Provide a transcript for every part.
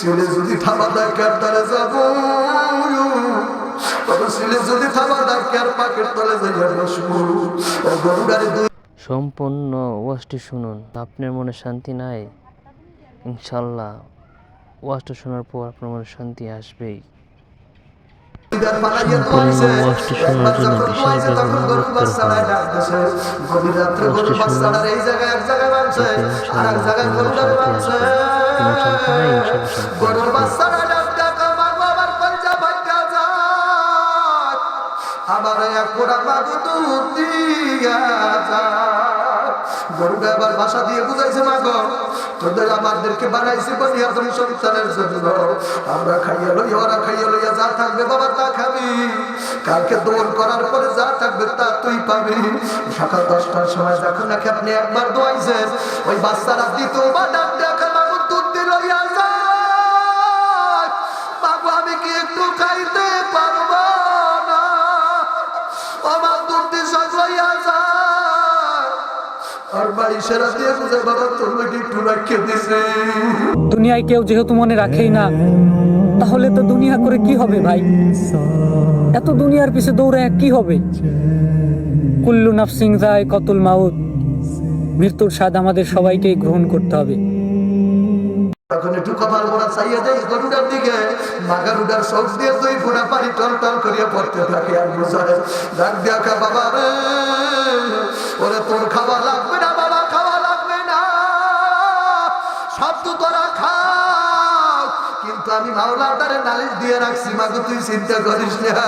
ছেলে যদি থাবা দরকার তারা যাব। ছেলে যদি থাবা দরকার পাকের তলে যাইয়া বসবো। ও গরুটারে সম্পূর্ণ ওয়াজটি শুনুন, আপনার মনে শান্তি নাই? ইনশাল্লাহ ওয়াজটা শোনার পর আপনার মনে শান্তি আসবেই। জন্য বিশেষভাবে অনুরোধ করা হয়। ওয়াজটি শুনুন, যাতে ইনশাআল্লাহ আপনার মনে শান্তি আসবে। কোনো শান্তি নাই, ইনশাআল্লাহ শান্তি আসবে। আমার এক পোড়া বাবু দুধ দিয়া যায় গরুটা আবার বাসা দিয়ে বুঝাইছে মা গো তোদের আমাদেরকে বানাইছে বনিয়াদম সন্তানের জন্য। আমরা খাইয়া লই ওরা খাইয়া লইয়া যা থাকবে বাবা তা খাবি। কালকে দৌড় করার পরে যা থাকবে তা তুই পাবি। সকাল দশটার সময় যখন নাকি আপনি একবার দোয়াইছেন, ওই বাচ্চারা দ্বিতীয়বার ডাক দেখা বাবু দুধ যায় বাবু, আমি কি একটু খাইতে পারব না? আমার দুধ দিয়ে যায় আর বাড়ি সেরা দিয়ে বাবা তোর দিছে। দুনিয়ায় কেউ যেহেতু মনে রাখেই না তাহলে তো দুনিয়া করে কি হবে ভাই? এত দুনিয়ার পিছে দৌড়ে কি হবে? কুল্লু নাফসিং যায় কতুল মাউত। মৃত্যুর স্বাদ আমাদের সবাইকেই গ্রহণ করতে হবে। তখন একটু কপাল মোড়া চাইয়ে দেয় গরুটার দিকে। দিয়ে দুই পানি টল টল করিয়া পড়তে থাকে আর ডাক বাবা রে ওরে তোর সব তোরা খাও কিন্তু আমি মাওলার নালিশ দিয়ে রাখছি। মাগো, তুই চিন্তা করিস না।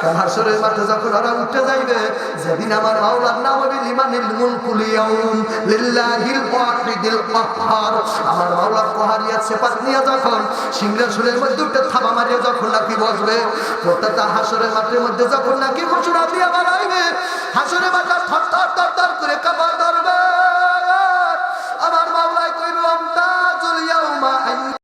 কারণ হাসরের মাঠে যখন ওরা উঠে যাইবে, যেদিন আমার মাওলার নাম হবে লিমানিল মুলকুল ইয়াউম, লিল্লাহিল ওয়াহিদিল কাহ্হার আমার মাওলা কোহারিয়া সেপাত নিয়ে যখন সিংহাসনের মধ্যে উঠে থাবা মারিয়া যখন নাকি বসবে, প্রত্যেকটা হাসরের মাঠের মধ্যে যখন নাকি ঘোষণা দিয়ে বাড়াইবে হাসরের মাঠে